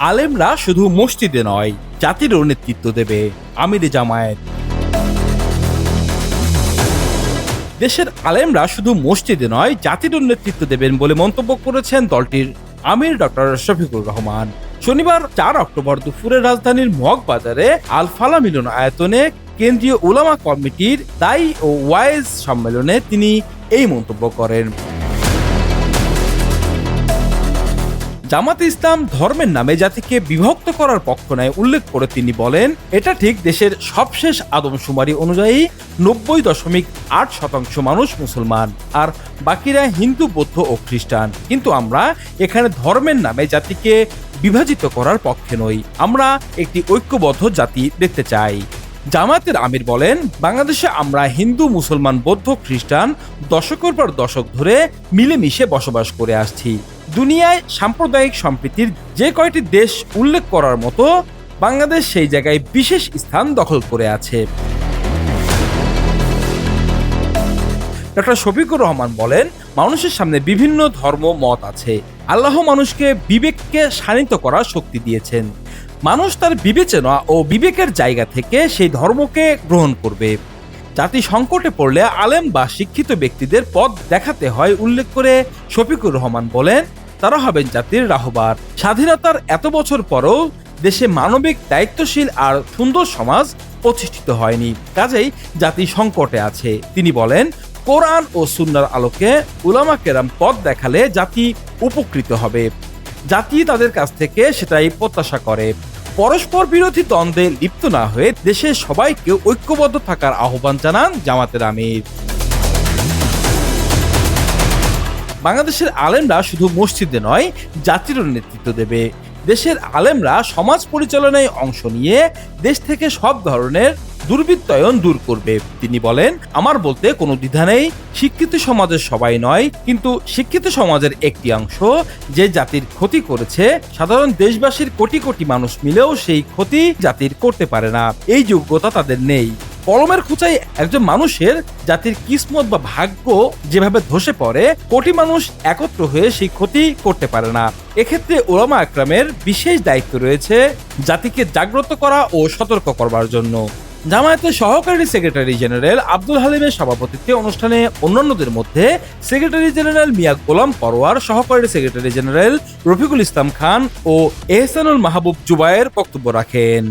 আলেমরা শুধু মসজিদে নয়, জাতিরও নেতৃত্ব দেবে, আমিরে জামায়াত। দেশের আলেমরা শুধু মসজিদে নয়, জাতিরও নেতৃত্ব দেবেন বলে মন্তব্য করেছেন দলটির আমির ডক্টর শফিকুর রহমান। শনিবার চার অক্টোবর দুপুরে রাজধানীর মগবাজারে আল ফালা মিলন আয়তনে কেন্দ্রীয় ওলামা কমিটির দায়ী ও ওয়াইজ সম্মেলনে তিনি এই মন্তব্য করেন। জামাত ইসলাম ধর্মের নামে জাতিকে বিভক্ত করার পক্ষ নেয় উল্লেখ করে তিনি বলেন, এটা ঠিক দেশের সবশেষ আদমশুমারি অনুযায়ী নব্বই দশমিক আট শতাংশ মানুষ মুসলমান আর বাকিরা হিন্দু, বৌদ্ধ ও খ্রিস্টান। কিন্তু আমরা এখানে ধর্মের নামে জাতিকে বিভাজিত করার পক্ষে নই। আমরা একটি ঐক্যবদ্ধ জাতি দেখতে চাই। জামাতের আমির বলেন, বাংলাদেশে আমরা হিন্দু, মুসলমান, বৌদ্ধ, খ্রিস্টান দশকের পর দশক ধরে মিলেমিশে বসবাস করে আসছি। দুনিয়ায় সাম্প্রদায়িক সম্প্রীতির যে কয়টি দেশ উল্লেখ করার মতো, বাংলাদেশ সেই জায়গায় বিশেষ স্থান দখল করে আছে। ডক্টর শফিকুর রহমান বলেন, মানুষের সামনে বিভিন্ন ধর্ম, মত আছে। আল্লাহ মানুষকে বিবেককে শানিত করার শক্তি দিয়েছেন। মানুষ তার বিবেচনা ও বিবেকের জায়গা থেকে সেই ধর্মকে গ্রহণ করবে। জাতি সংকটে পড়লে আলেম বা শিক্ষিত ব্যক্তিদের পথ দেখাতে হয়, উল্লেখ করে শফিকুর রহমান বলেন তারা হবেন জাতির রাহবার। স্বাধীনতার এত বছর পরও দেশে মানবিক দায়িত্বশীল আর সুন্দর সমাজ প্রতিষ্ঠিত হয়নি। কাজেই জাতি সংকটে আছে। তিনি বলেন, কোরআন ও সুন্নার আলোকে উলামা কেরাম পথ দেখালে জাতি উপকৃত হবে। জাতি তাদের কাছ থেকে সেটাই প্রত্যাশা করে। পরস্পর বিরোধী দ্বন্দ্বে লিপ্ত না হয়ে দেশের সবাইকে ঐক্যবদ্ধ থাকার আহ্বান জানান জামাতের আমির। বাংলাদেশের আলেমরা শুধু মসজিদে নয়, জাতিরও নেতৃত্ব দেবে। দেশের আলেমরা সমাজ পরিচালনায় অংশ নিয়ে দেশ থেকে সব ধরনের দুর্বৃত্তায়ন দূর করবে। তিনি বলেন, আমার বলতে কোনো দ্বিধা নেই, শিক্ষিত সমাজের সবাই নয়, কিন্তু শিক্ষিত সমাজের একটি অংশ যে জাতির ক্ষতি করেছে, সাধারণ দেশবাসীর কোটি কোটি মানুষ মিলেও সেই ক্ষতি জাতির করতে পারে না। এই যোগ্যতা তাদের নেই। কলমের খুঁচাই একজন মানুষের জাতির কিসমত বা ভাগ্য যেভাবে ধসে পড়ে, কোটি মানুষ একত্র হয়ে সেই ক্ষতি করতে পারে না। এক্ষেত্রে ওলামা আকরামের বিশেষ দায়িত্ব রয়েছে জাতিকে জাগ্রত করা ও সতর্ক করবার জন্য। জামায়াতের সহকারী সেক্রেটারি জেনারেল আব্দুল হালিমের সভাপতিত্বে অনুষ্ঠানে অন্যান্যদের মধ্যে সেক্রেটারি জেনারেল মিয়া গোলাম পরোয়ার, সহকারী সেক্রেটারি জেনারেল রফিকুল ইসলাম খান ও এহসানুল মাহবুব জুবায়ের বক্তব্য রাখেন।